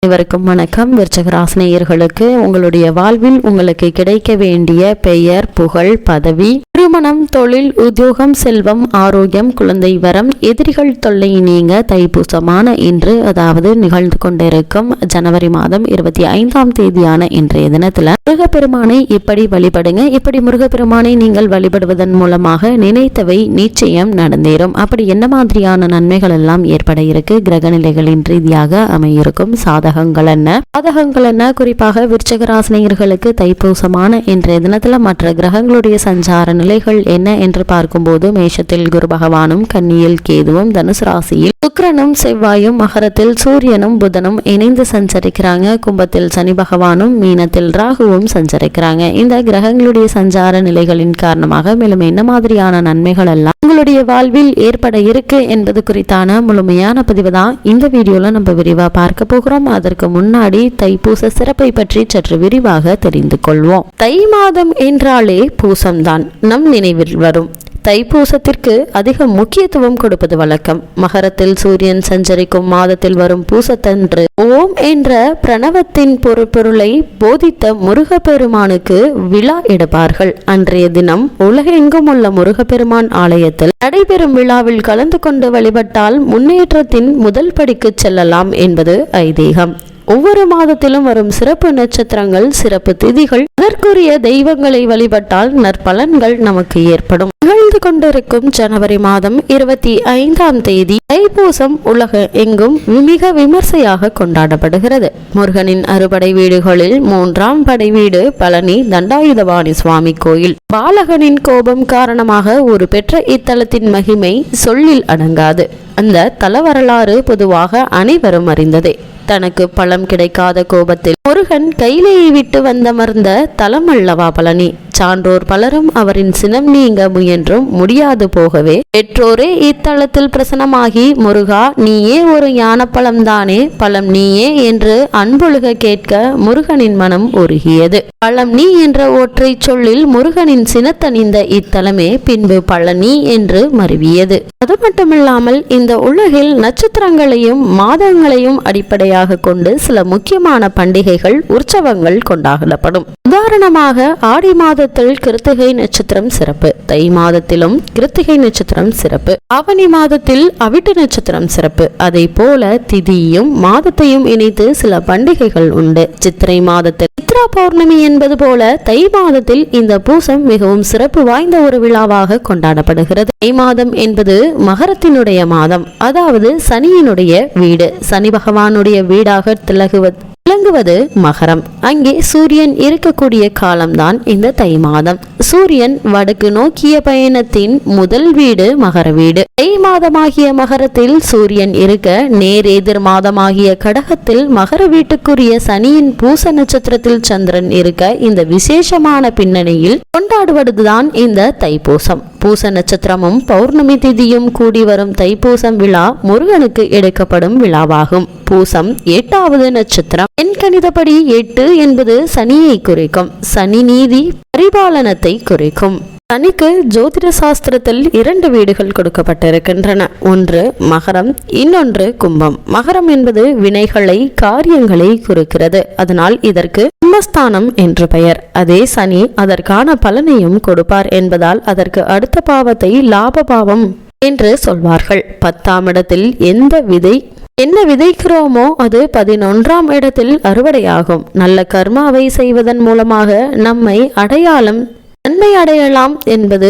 அனைவருக்கும் வணக்கம். விருச்சகராசினியர்களுக்கு உங்களுடைய வாழ்வில் உங்களுக்கு கிடைக்க வேண்டிய பெயர் புகழ் பதவி திருமணம் தொழில் உத்தியோகம் செல்வம் ஆரோக்கியம் குழந்தை வரம் எதிரிகள் தொல்லை நீங்க தைப்பூசமான இன்று அதாவது நிகழ்ந்து கொண்டிருக்கும் ஜனவரி மாதம் இருபத்தி ஐந்தாம் தேதியான இன்றைய தினத்துல முருகப்பெருமானை இப்படி வழிபடுங்க. இப்படி முருகப்பெருமானை நீங்கள் வழிபடுவதன் மூலமாக நினைத்தவை நிச்சயம் நடந்தேறும். அப்படி என்ன மாதிரியான நன்மைகள் எல்லாம் ஏற்பட இருக்கு? கிரக நிலைகளின் ரீதியாக அமையிருக்கும் சாதகங்கள் என்ன? சாதகங்கள் என்ன? குறிப்பாக விருச்சகராசினியர்களுக்கு தைப்பூசமான இன்றைய தினத்துல மற்ற கிரகங்களுடைய சஞ்சார நிலைகள் என்ன என்று பார்க்கும்போது மேஷத்தில் குரு பகவானும் கன்னியில் கேதுவும் தனுசு ராசியில் சுக்கரனும் செவ்வாயும் மகரத்தில் சூரியனும் புதனும் இணைந்து சஞ்சரிக்கிறாங்க. கும்பத்தில் சனி பகவானும் மீனத்தில் ராகுவும் சஞ்சரிக்கிறாங்க. இந்த கிரகங்களுடைய சஞ்சார நிலைகளின் காரணமாக மேலும் என்ன மாதிரியான நன்மைகள் எல்லாம் உங்களுடைய வாழ்வில் ஏற்பட இருக்கு என்பது குறித்தான முழுமையான பதிவு தான் இந்த வீடியோல நம்ம விரிவா பார்க்க போகிறோம். அதற்கு முன்னாடி தைப்பூச சிறப்பை பற்றி சற்று விரிவாக தெரிந்து கொள்வோம். தை மாதம் என்றாலே பூசம்தான். நம் நினைவில் வரும். தைப்பூசத்திற்கு அதிக முக்கியத்துவம் கொடுப்பது வழக்கம். மகரத்தில் சூரியன் சஞ்சரிக்கும் மாதத்தில் வரும் பூசத்தன்று ஓம் என்ற பிரணவத்தின் பொருட்பொருளை போதித்த முருகப்பெருமானுக்கு விழா எடுப்பார்கள். அன்றைய தினம் உலகெங்கும் உள்ள முருகப்பெருமான் ஆலயத்தில் நடைபெறும் விழாவில் கலந்து கொண்டு வழிபட்டால் முன்னேற்றத்தின் முதல் படிக்கு செல்லலாம் என்பது ஐதீகம். ஒவ்வொரு மாதத்திலும் வரும் சிறப்பு நட்சத்திரங்கள் சிறப்பு திதிகள் அதற்குரிய தெய்வங்களை வழிபட்டால் நற்பலன்கள் நமக்கு ஏற்படும். நிகழ்ந்து கொண்டிருக்கும் ஜனவரி மாதம் இருபத்தி ஐந்தாம் தேதி தைப்பூசம் உலக எங்கும் மிக விமர்சையாக கொண்டாடப்படுகிறது. முருகனின் அறுபடை வீடுகளில் மூன்றாம் படை வீடு பழனி தண்டாயுதபாணி சுவாமி கோயில். பாலகனின் கோபம் காரணமாக ஒரு பெற்ற இத்தலத்தின் மகிமை சொல்லில் அடங்காது. அந்த தல வரலாறு பொதுவாக அனைவரும் அறிந்ததே. தனக்கு பலம் கிடைக்காத கோபத்தில் முருகன் கையிலேயே விட்டு வந்தமர்ந்த தலம் அல்லவா பழனி. சான்றோர் பலரும் அவரின் சினம் நீங்க முயன்றும் முடியாது போகவே. பெற்றோரே இத்தலத்தில் பிரசனமாகி முருகா நீயே ஒரு ஞானப்பழம் தானே பழம் நீயே என்று அன்பொழுக கேட்க முருகனின் மனம் உருகியது. பழம் நீ என்ற ஒற்றை சொல்லில் முருகனின் சினத்தணிந்த இத்தலமே பின்பு பழனி என்று மருவியது. அது மட்டுமில்லாமல் இந்த உலகில் நட்சத்திரங்களையும் மாதங்களையும் அடிப்படையாக கொண்டு சில முக்கியமான பண்டிகை பண்டிகைகள் உற்சவங்கள் கொண்டாடப்படும். உதாரணமாக ஆடி மாதத்தில் கிருத்திகை நட்சத்திரம் சிறப்பு தை மாதத்திலும் கிருத்திகை நட்சத்திரம் சிறப்பு ஆவணி மாதத்தில் அவிட்டு நட்சத்திரம் சிறப்பு. அதை போல திதியும் மாதத்தையும் இணைத்து சில பண்டிகைகள் உண்டு. சித்திரை மாதத்தில் சித்ரா பௌர்ணமி என்பது போல தை மாதத்தில் இந்த பூசம் மிகவும் சிறப்பு வாய்ந்த ஒரு விழாவாக கொண்டாடப்படுகிறது. தை மாதம் என்பது மகரத்தினுடைய மாதம் அதாவது சனியினுடைய வீடு. சனி பகவானுடைய வீடாக திலகுவது விளங்குவது மகரம். அங்கே சூரியன் இருக்கக்கூடிய காலம்தான் இந்த தை மாதம். சூரியன் வடக்கு நோக்கிய பயணத்தின் முதல் வீடு மகர வீடு. தை மாதமாகிய மகரத்தில் சூரியன் இருக்க நேர் எதிர் மாதமாகிய கடகத்தில் மகர வீட்டுக்குரிய சனியின் பூச நட்சத்திரத்தில் சந்திரன் இருக்க இந்த விசேஷமான பின்னணியில் கொண்டாடுவதுதான் இந்த தைப்பூசம். பூச நட்சத்திரமும் பௌர்ணமி திதியும் கூடி வரும் தைப்பூசம் விழா முருகனுக்கு எடுக்கப்படும் விழாவாகும். பூசம் எட்டாவது நட்சத்திரம். என் கணிதப்படி எட்டு என்பது சனியை குறிக்கும். சனி நீதி பரிபாலனத்தை குறிக்கும். சனிக்கு ஜோதிட சாஸ்திரத்தில் இரண்டு வீடுகள் கொடுக்கப்பட்டிருக்கின்றன. ஒன்று மகரம் இன்னொன்று கும்பம். மகரம் என்பது வினைகளை காரியங்களை குறிக்கிறது. அதனால் இதற்கு கும்பஸ்தானம் என்று பெயர். அதே சனி அதற்கான பலனையும் கொடுப்பார் என்பதால் அதற்கு அடுத்த பாவத்தை லாப பாவம் என்று சொல்வார்கள். பத்தாம் இடத்தில் எந்த விதை என்ன விதைக்கிறோமோ அது பதினொன்றாம் இடத்தில் அறுவடையாகும். நல்ல கர்மாவை செய்வதன் மூலமாக நம்மை அடையாளம் நன்மை அடையலாம் என்பது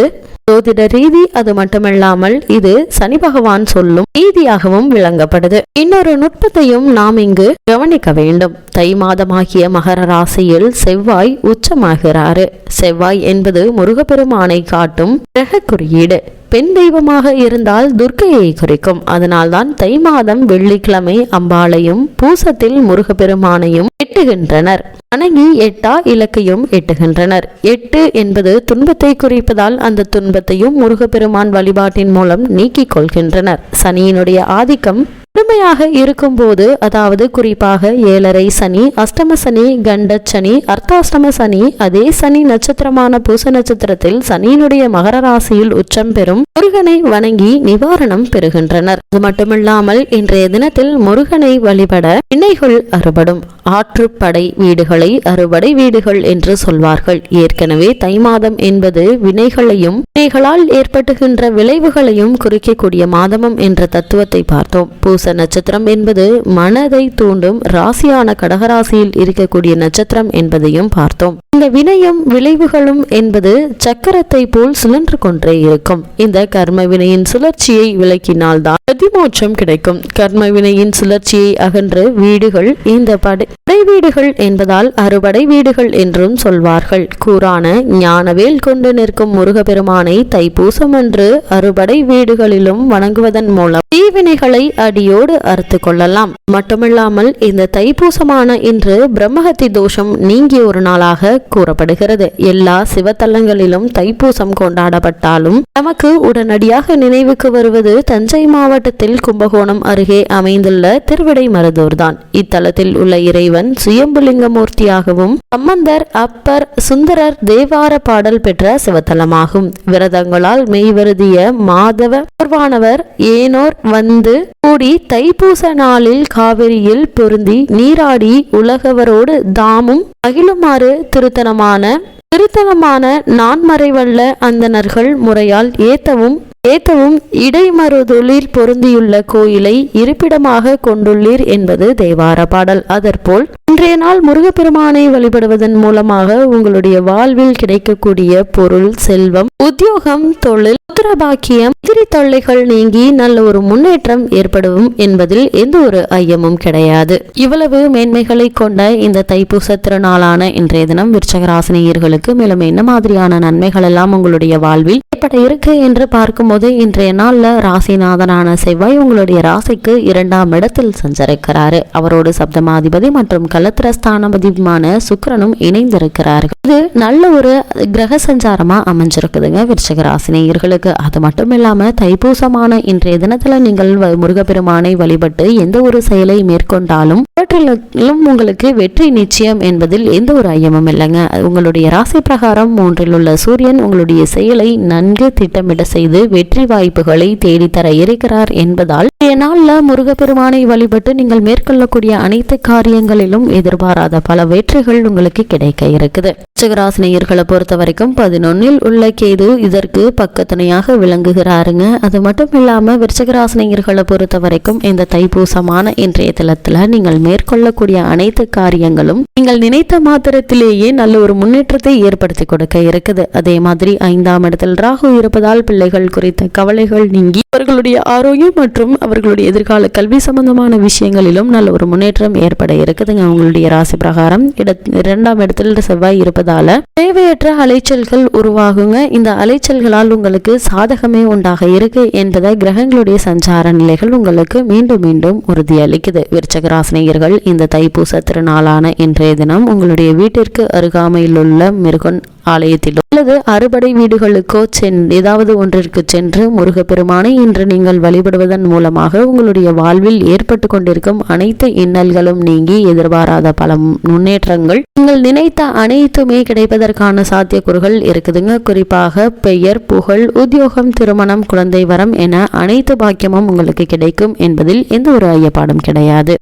ஜோதிட ரீதி அது மட்டுமல்லாமல் இது சனி பகவான் சொல்லும் ரீதியாகவும் விளங்கப்படுது. இன்னொரு நுட்பத்தையும் நாம் இங்கு கவனிக்க வேண்டும். தை மாதமாகிய மகர ராசியில் செவ்வாய் உச்சமாகிறாரு. செவ்வாய் என்பது முருகப்பெருமானை காட்டும் கிரக குறியீடு. பெண் தெய்வமாக இருந்தால் துர்க்கையை குறிக்கும். அதனால்தான் தை மாதம் வெள்ளிக்கிழமை அம்பாளையும் பூசத்தில் முருகப்பெருமானையும் எட்டுகின்றனர். வணங்கி எட்டா இலக்கையும் எட்டுகின்றனர். எட்டு என்பது துன்பத்தை குறிப்பதால் அந்த துன்பத்தையும் முருகப்பெருமான் வழிபாட்டின் மூலம் நீக்கிக் கொள்கின்றனர். சனியினுடைய ஆதிக்கம் முழுமையாக இருக்கும்போது அதாவது குறிப்பாக ஏழரை சனி அஷ்டம சனி கண்ட சனி அர்த்தாஷ்டம சனி அதே சனி நட்சத்திரமான பூச நட்சத்திரத்தில் சனியினுடைய மகர ராசியில் உச்சம் பெறும் முருகனை வணங்கி நிவாரணம் பெறுகின்றனர். அது மட்டுமில்லாமல் இன்றைய தினத்தில் முருகனை வழிபட இணைகள் அறுபடும். ஆற்றுப்படை வீடுகளை அறுபடை வீடுகள் என்று சொல்வார்கள். ஏற்கனவே தை மாதம் என்பது வினைகளையும் வினைகளால் ஏற்பட்டுகின்ற விளைவுகளையும் குறிக்கக்கூடிய மாதமும் என்ற தத்துவத்தை பார்த்தோம். பூச நட்சத்திரம் என்பது மனதை தூண்டும் ராசியான கடகராசியில் இருக்கக்கூடிய நட்சத்திரம் என்பதையும் பார்த்தோம். இந்த வினையும் விளைவுகளும் என்பது சக்கரத்தை போல் சுழன்று கொண்டே இருக்கும். இந்த கர்ம வினையின் சுழற்சியை விளக்கினால்தான் பிரதிமோட்சம் கிடைக்கும். கர்ம வினையின் சுழற்சியை அகன்று வீடுகள் இந்த படை படை வீடுகள் என்பதால் அறுபடை வீடுகள் என்றும் சொல்வார்கள். கூறான ஞானவேல் கொண்டு நிற்கும் முருகப்பெருமானை தைப்பூசம் அன்று அறுபடை வீடுகளிலும் வணங்குவதன் மூலம் தீவினைகளை அடியோடு அறுத்து கொள்ளலாம். மட்டுமில்லாமல் இந்த தைப்பூசமான இன்று பிரம்மஹத்தி தோஷம் நீங்கிய ஒரு நாளாக கூறப்படுகிறது. எல்லா சிவத்தலங்களிலும் தைப்பூசம் கொண்டாடப்பட்டாலும் நமக்கு உடனடியாக நினைவுக்கு வருவது தஞ்சை மாவட்டத்தில் கும்பகோணம் அருகே அமைந்துள்ள திருவிடை மருதூர்தான். இத்தலத்தில் உள்ள இறைவன் சுயம்புலிங்கமூர்த்தியாகவும் சம்பந்தர் அப்பர் சுந்தரர் தேவார பாடல் பெற்ற சிவத்தலமாகும். விரதங்களால் மெய்வருதிய மாதவ பூர்வானவர் ஏனோர் வந்து கூடி தைப்பூச நாளில் காவிரியில் பொருந்தி நீராடி உலகவரோடு தாமும் மகிழுமாறு திருத்தனமான திருத்தனமான நான்மறைவல்ல அந்தனர்கள் முறையால் ஏத்தவும் ஏத்தவும் இடைமருதொழில் பொருந்தியுள்ள கோயிலை இருப்பிடமாக கொண்டுள்ளீர் என்பது தேவார பாடல். அதற்போல் இன்றைய நாள் முருகப்பெருமானை வழிபடுவதன் மூலமாக உங்களுடைய வாழ்வில் கிடைக்கக்கூடிய பொருள் செல்வம் உத்தியோகம் தொழில் புத்திரபாக்கியம் எதிரி தொல்லைகள் நீங்கி நல்ல ஒரு முன்னேற்றம் ஏற்படும் என்பதில் எந்த ஒரு ஐயமும் கிடையாது. இவ்வளவு மேன்மைகளை கொண்ட இந்த தைப்பூச திருநாளான இன்றைய தினம் விருச்சகராசினியர்களுக்கு மேலும் என்ன மாதிரியான நன்மைகள் எல்லாம் உங்களுடைய வாழ்வில் ஏற்பட இருக்கு என்று பார்க்கும்போது இன்றைய நாள்ல ராசிநாதனான செவ்வாய் உங்களுடைய ராசிக்கு இரண்டாம் இடத்தில் சஞ்சரிக்கிறாரு. அவரோடு சப்தமாதிபதி மற்றும் கலத்திரஸ்தானபதியுமான சுக்கரனும் இணைந்திருக்கிறார்கள். இது நல்ல ஒரு கிரக சஞ்சாரமாக அமைஞ்சிருக்குதுங்க விருச்சக ராசினியர்களுக்கு அது மட்டும் இல்லாமல் தைப்பூசமான இன்றைய தினத்தில் நீங்கள் வ- முருகப்பெருமானை வழிபட்டு எந்த ஒரு செயலை மேற்கொண்டாலும் அவற்றிலும் உங்களுக்கு வெற்றி நிச்சயம் என்பதில் எந்த ஒரு ஐயமும் இல்லைங்க. உங்களுடைய ராசி பிரகாரம் மூன்றில் உள்ள சூரியன் உங்களுடைய செயலை நன்கு திட்டமிட செய்து வெற்றி வாய்ப்புகளை தேடித்தர இருக்கிறார் என்பதால் நாளில் முருகப்பெருமானை வழிபட்டு நீங்கள் மேற்கொள்ளக்கூடிய அனைத்து காரியங்களிலும் எதிர்பாராத பல வெற்றிகள் உங்களுக்கு கிடைக்க இருக்குது. சிகராசினியர்களை பொறுத்த வரைக்கும் பதினொன்னில் உள்ள கேது இதற்கு பக்கத்துணையாக விளங்குகிறாருங்க. அது மட்டும் இல்லாமல் விருச்சகராசினியர்களை பொறுத்த வரைக்கும் இந்த தைப்பூசமான இன்றைய தினத்துல நீங்கள் மேற்கொள்ளக்கூடிய அனைத்து காரியங்களும் நீங்கள் நினைத்த மாத்திரத்திலேயே நல்ல ஒரு முன்னேற்றத்தை ஏற்படுத்தி கொடுக்க இருக்குது. அதே மாதிரி ஐந்தாம் இடத்தில் ராகு இருப்பதால் பிள்ளைகள் குறித்த கவலைகள் நீங்கி அவர்களுடைய ஆரோக்கியம் மற்றும் அவர்களுடைய எதிர்கால கல்வி சம்பந்தமான விஷயங்களிலும் நல்ல ஒரு முன்னேற்றம் ஏற்பட இருக்குதுங்க. அவங்களுடைய ராசி பிரகாரம் இட இரண்டாம் இடத்தில் செவ்வாய் இருப்பதால தேவையற்ற அலைச்சல்கள் உருவாகுங்க. இந்த அலைச்சல்களால் உங்களுக்கு சாதகமே உண்டாக இருக்கு என்பதை கிரகங்களுடைய சஞ்சார நிலைகள் உங்களுக்கு மீண்டும் மீண்டும் உறுதியளிக்குது. விருச்சக இந்த தைப்பூச திருநாளான இன்றைய தினம் உங்களுடைய வீட்டிற்கு அருகாமையில் உள்ள மிருகன் ஆலயத்திலும் அல்லது அறுபடை வீடுகளுக்கோ சென் ஏதாவது ஒன்றிற்கு சென்று முருகப்பெருமானை இன்று நீங்கள் வழிபடுவதன் மூலமாக உங்களுடைய வாழ்வில் ஏற்பட்டு கொண்டிருக்கும் அனைத்து இன்னல்களும் நீங்கி எதிர்பாராத பல முன்னேற்றங்கள். நீங்கள் நினைத்த அனைத்துமே கிடைப்பதற்கான சாத்தியக்கூறுகள் இருக்குதுங்க. குறிப்பாக பெயர் புகழ் உத்தியோகம் திருமணம் குழந்தை வரம் என அனைத்து பாக்கியமும் உங்களுக்கு கிடைக்கும் என்பதில் எந்த ஒரு ஐயப்பாடும் கிடையாது.